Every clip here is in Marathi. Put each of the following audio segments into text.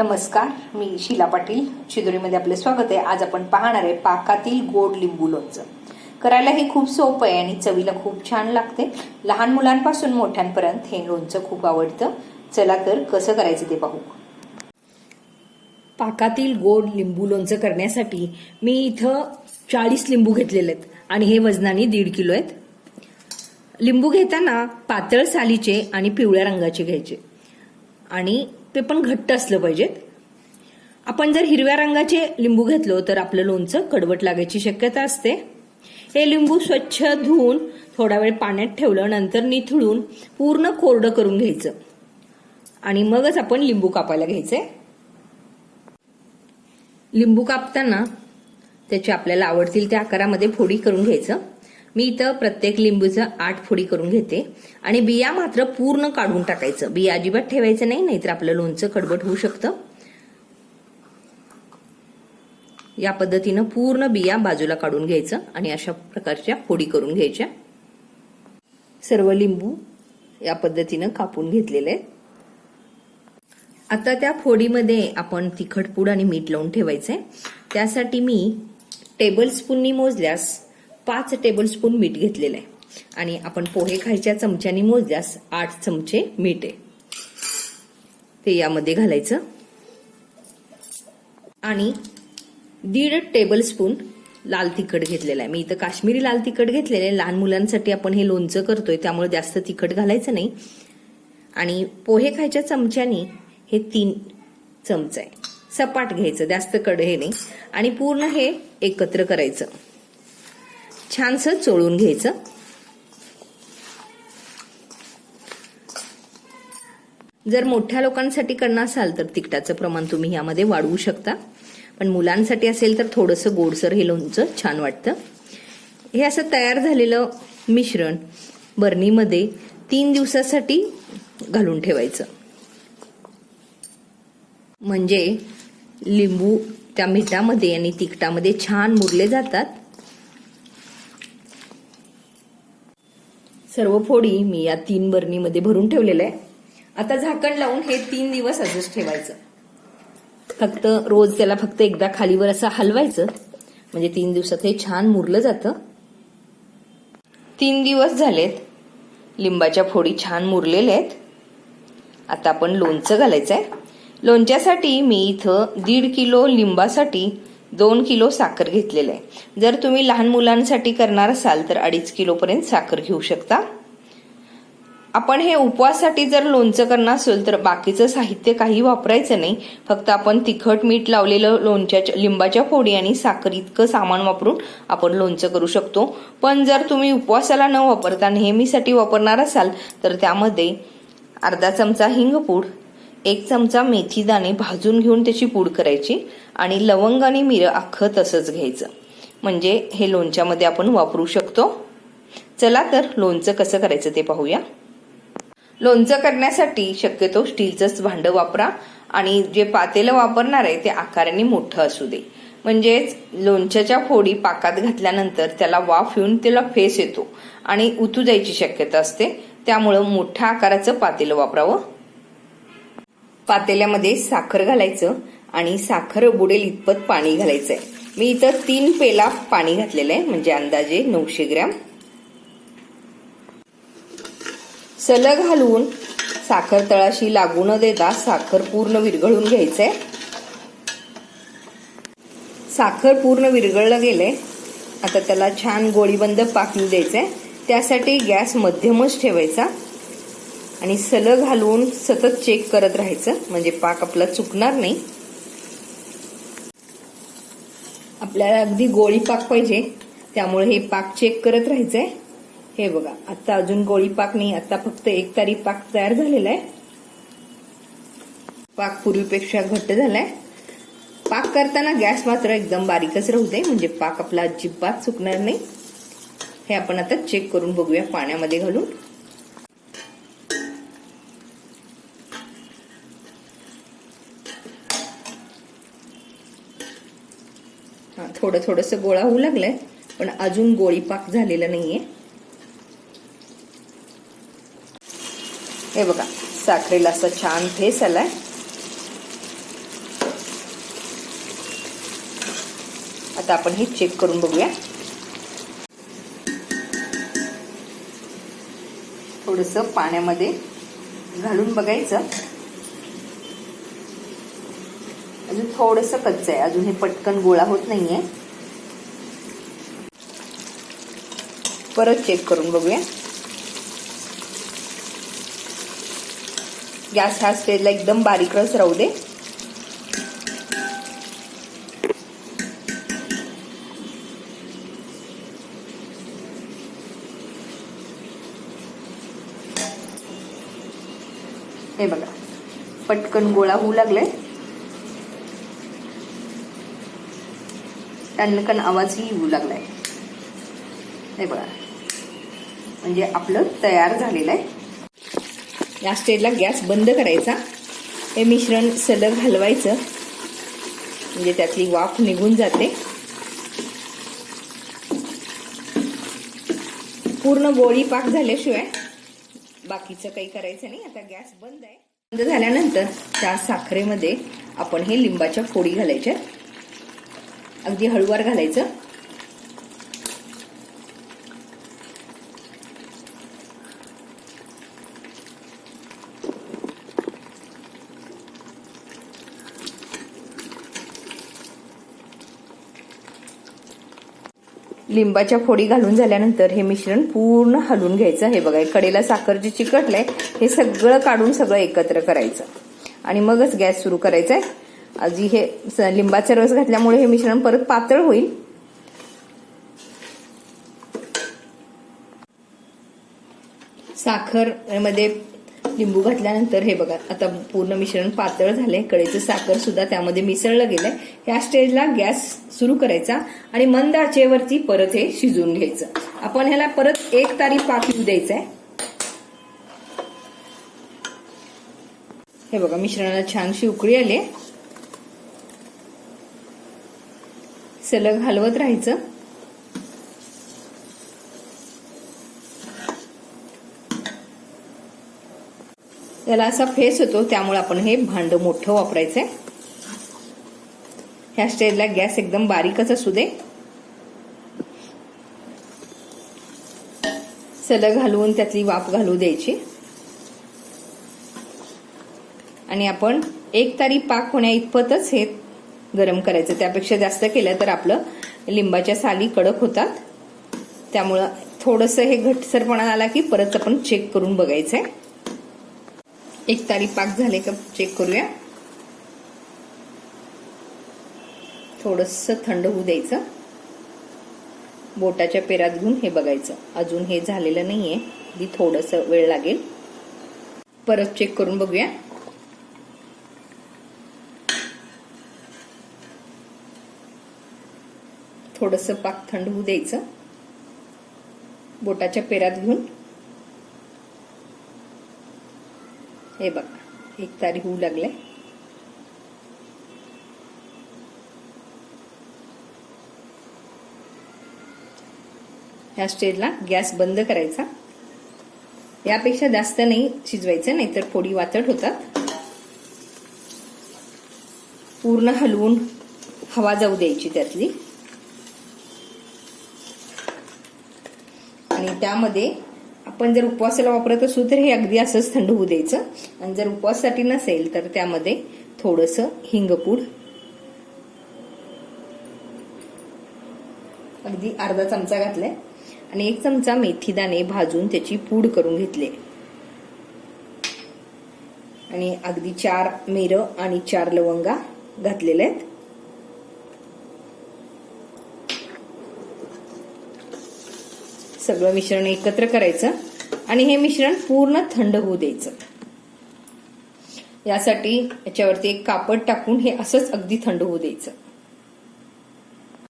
नमस्कार मी शीला पाटील. शिदोरीमध्ये आपले स्वागत आहे. आज आपण पाहणार आहे पाकातील गोड लिंबू लोणचं करायला हे खूप सोपं आहे आणि चवीला खूप छान लागते. लहान मुलांपासून मोठ्यांपर्यंत हे लोणचं खूप आवडतं. चला तर कसं करायचं ते पाहू. पाकातील गोड लिंबू लोणचं करण्यासाठी मी इथं चाळीस लिंबू घेतलेले आहेत आणि हे वजनाने दीड किलो आहेत. लिंबू घेताना पातळ सालीचे आणि पिवळ्या रंगाचे घ्यायचे. आणि ते पण घट्ट असलं पाहिजेत आपण जर हिरव्या रंगाचे लिंबू घेतलो तर आपलं लोणचं कडवट लागायची शक्यता असते. हे लिंबू स्वच्छ धुवून थोडा वेळ पाण्यात ठेवलं नंतर निथळून पूर्ण कोरडं करून घ्यायचं. आणि मगच आपण लिंबू कापायला घ्यायचंय लिंबू कापताना त्याची आपल्याला आवडतील त्या आकारामध्ये फोडी करून घ्यायचं. मी इथं प्रत्येक लिंबूचं आठ फोडी करून घेते. आणि बिया मात्र पूर्ण काढून टाकायचं. बिया अजिबात ठेवायचं नाही नाहीतर आपलं लोणचं कडबट होऊ शकतं. या पद्धतीनं पूर्ण बिया बाजूला काढून घ्यायचं आणि अशा प्रकारच्या फोडी करून घ्यायच्या. सर्व लिंबू या पद्धतीनं कापून घेतलेले आहेत. आता त्या फोडीमध्ये आपण तिखट पूड आणि मीठ लावून ठेवायचंय. त्यासाठी मी टेबल स्पूननी मोजल्यास पाच टेबलस्पून मीठ घेतलेलं आहे. आणि आपण पोहे खायच्या चमच्याने मोजल्यास आठ चमचे मीठ आहे. ते यामध्ये घालायचं. आणि दीड टेबलस्पून लाल तिखट घेतलेलं आहे. मी इथं काश्मीरी लाल तिखट घेतलेलं आहे. लहान मुलांसाठी आपण हे लोणचं करतोय त्यामुळे जास्त तिखट घालायचं नाही. आणि पोहे खायच्या चमच्यानी हे तीन चमचा आहे. सपाट घ्यायचं जास्त कड हे नाही. आणि पूर्ण हे एकत्र करायचं. छानसं चोळून घ्यायचं. जर मोठ्या लोकांसाठी करणार असाल तर तिखटाचं प्रमाण तुम्ही यामध्ये वाढवू शकता. पण मुलांसाठी असेल तर थोडंसं गोडसर हे लोणचं छान वाटतं. हे असं तयार झालेलं मिश्रण बर्नीमध्ये तीन दिवसासाठी घालून ठेवायचं. म्हणजे लिंबू त्या मिठामध्ये आणि तिखटामध्ये छान मुरले जातात. सर्व फोडी मी या तीन बर्नीमध्ये भरून ठेवलेलं आहे. आता झाकण लावून हे तीन दिवस असंच ठेवायचं. फक्त रोज त्याला फक्त एकदा खालीवर असं हलवायचं. म्हणजे तीन दिवसात हे छान मुरलं जातं. तीन दिवस झालेत. लिंबाच्या फोडी छान मुरलेल्या आहेत. आता आपण लोणचं घालायचं आहे लोणच्यासाठी मी इथं दीड किलो लिंबासाठी दोन किलो साखर घेतलेलं आहे. जर तुम्ही लहान मुलांसाठी करणार असाल तर अडीच किलोपर्यंत साखर घेऊ शकता. आपण हे उपवासासाठी जर लोणचं करणार असेल तर बाकीचं साहित्य काही वापरायचं नाही. फक्त आपण तिखट मीठ लावलेलं लोणच्याच्या लिंबाच्या फोडी आणि साखर इतकं सामान वापरून आपण लोणचं करू शकतो. पण जर तुम्ही उपवासाला न वापरता नेहमीसाठी वापरणार असाल तर त्यामध्ये अर्धा चमचा हिंगपूड एक चमचा मेथी दाणे भाजून घेऊन त्याची पूड करायची आणि लवंग आणि मिरं अख्खं तसंच घ्यायचं. म्हणजे हे लोणच्यामध्ये आपण वापरू शकतो. चला तर लोणचं कसं करायचं ते पाहूया. लोणचं करण्यासाठी शक्यतो स्टीलचंच भांडं वापरा आणि जे पातेलं वापरणार आहे ते आकाराने मोठं असू दे. म्हणजेच लोणच्याच्या फोडी पाकात घातल्यानंतर त्याला वाफ येऊन त्याला फेस येतो आणि उतू जायची शक्यता असते. त्यामुळं मोठ्या आकाराचं पातेलं वापरावं. पातेल्यामध्ये साखर घालायचं आणि साखर बुडेल इतपत पाणी घालायचंय. मी इथं तीन पेला पाणी घातलेलं आहे म्हणजे अंदाजे नऊशे ग्रॅम. सलग घालून साखर तळाशी लागू न देता साखर पूर्ण विरघळून घ्यायचंय. साखर पूर्ण विरघळलं गेलंय. आता त्याला छान गोळीबंद पाक द्यायचं द्यायचंय. त्यासाठी गॅस मध्यमच ठेवायचा. आणि सलग घालून सतत चेक करत राहायचं. म्हणजे पाक आपला चुकणार नाही. आपल्याला अगदी गोळी पाक पाहिजे. त्यामुळे हे पाक चेक करत राहायचंय. हे बघा आता अजून गोळी पाक नाही. आता फक्त एक तारी पाक तयार झालेला आहे. पाक पूर्वीपेक्षा घट्ट झालाय. पाक करताना गॅस मात्र एकदम बारीकच राहू दे. म्हणजे पाक आपला अजिबात चुकणार नाही. हे आपण आता चेक करून बघूया पाण्यामध्ये घालून. थोडं थोडंसं गोळा होऊ लागलंय पण अजून गोळीपाक झालेला नाहीये. हे बघा साखरेला असा छान ठेस आलाय. आता आपण हे चेक करून बघूया. थोडस पाण्यामध्ये घालून बघायचं. थोडस कच्च आहे अजून हे पटकन गोळा होत नाहीये. परत चेक करून बघूया. गॅस ह्या स्टेजला एकदम बारीकच राहू दे. हे बघा. पटकन गोळा होऊ लागलाय. टणकण आवाजही येऊ लागलाय. हे बघा. म्हणजे आपलं तयार झालेलं आहे. या स्टेजला गॅस बंद करायचा. हे मिश्रण सलग हलवायचं. म्हणजे त्यातली वाफ निघून जाते. पूर्ण गोळी पाक झाल्याशिवाय बाकीचं काही करायचं नाही. आता गॅस बंद आहे. बंद झाल्यानंतर त्या साखरेमध्ये आपण हे लिंबाच्या फोडी घालायच्या. अगदी हळूवार घालायचं. लिंबाच्या फोडी घालून झाल्यानंतर हे मिश्रण पूर्ण हलवून घ्यायचं. हे बघा कडेला साखर जे चिकटलंय हे सगळं काढून सगळं एकत्र करायचं. आणि मगच गॅस सुरू करायचा आहे आधी हे लिंबाचा रस घातल्यामुळे हे मिश्रण परत पातळ होईल. साखरमध्ये लिंबू घातल्यानंतर हे बघा आता पूर्ण मिश्रण पातळ झालंय कडेचं साखर सुद्धा त्यामध्ये मिसळलं गेलंय. ह्या स्टेजला गॅस सुरू करायचा आणि मंद आचेवरती परत हे शिजवून घ्यायचं. आपण ह्याला परत एक तारी पाक येऊ द्यायचा आहे हे बघा मिश्रणाला छानशी उकळी आली सलग हलवत राहायचं. त्याला असा फेस होतो त्यामुळे आपण हे भांड मोठं वापरायचंय. ह्या स्टेजला गॅस एकदम बारीकच असू दे. सलग घालवून त्यातली वाफ घालू द्यायची. आणि आपण एक तारी पाक होण्या इतपतच हे गरम करायचं. त्यापेक्षा जास्त केलं तर आपलं लिंबाच्या साली कडक होतात. त्यामुळं थोडंसं हे घटसरपणा आला की परत आपण चेक करून बघायचंय. एक तारी पाक झाले का चेक करूया. थोडस थंड होऊ द्यायचं. बोटाच्या पेरात घेऊन हे बघायचं. अजून हे झालेलं नाहीये. अगदी थोडस वेळ लागेल. परत चेक करून बघूया. थोडंसं पाक थंड होऊ द्यायचं. बोटाच्या पेरात घेऊन. हे बघा एक तारी होऊ लागले ह्या स्टेजला गॅस बंद करायचा. यापेक्षा जास्त नाही शिजवायचं नाहीतर फोडी वाचट होतात. पूर्ण हलवून हवा जाऊ द्यायची त्यातली. आणि त्यामध्ये आपण जर उपवासाला वापरत असू तर हे अगदी असंच थंड होऊ द्यायचं. आणि जर उपवासासाठी नसेल तर त्यामध्ये थोडस हिंगपूड. अगदी अर्धा चमचा घातलाय. आणि एक चमचा मेथी दाणे भाजून त्याची पूड करून घेतले. आणि अगदी चार मिरं आणि चार लवंगा घातलेल्या आहेत. सगळं मिश्रण एकत्र करायचं आणि हे मिश्रण पूर्ण थंड होऊ द्यायचं. यासाठी याच्यावरती एक कापड टाकून हे असंच अगदी थंड होऊ द्यायचं.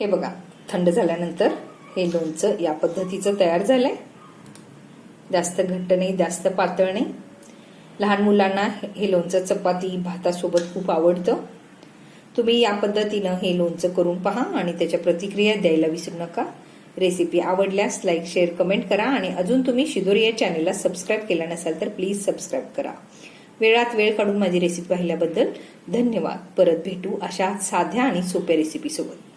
हे बघा थंड झाल्यानंतर हे लोणचं या पद्धतीचं तयार झालंय. जास्त घट्ट नाही जास्त पातळ नाही. लहान मुलांना हे लोणचं चपाती भातासोबत खूप आवडतं. तुम्ही या पद्धतीनं हे लोणचं करून पहा आणि त्याच्या प्रतिक्रिया द्यायला विसरू नका. रेसिपी आवडल्यास लाईक शेअर कमेंट करा आणि अजून तुम्ही शिदोरी या चॅनेलला सबस्क्राईब केला नसाल तर प्लीज सबस्क्राईब करा. वेळात वेळ काढून माझी रेसिपी पाहिल्याबद्दल धन्यवाद. परत भेटू अशा साध्या आणि सोप्या रेसिपीसोबत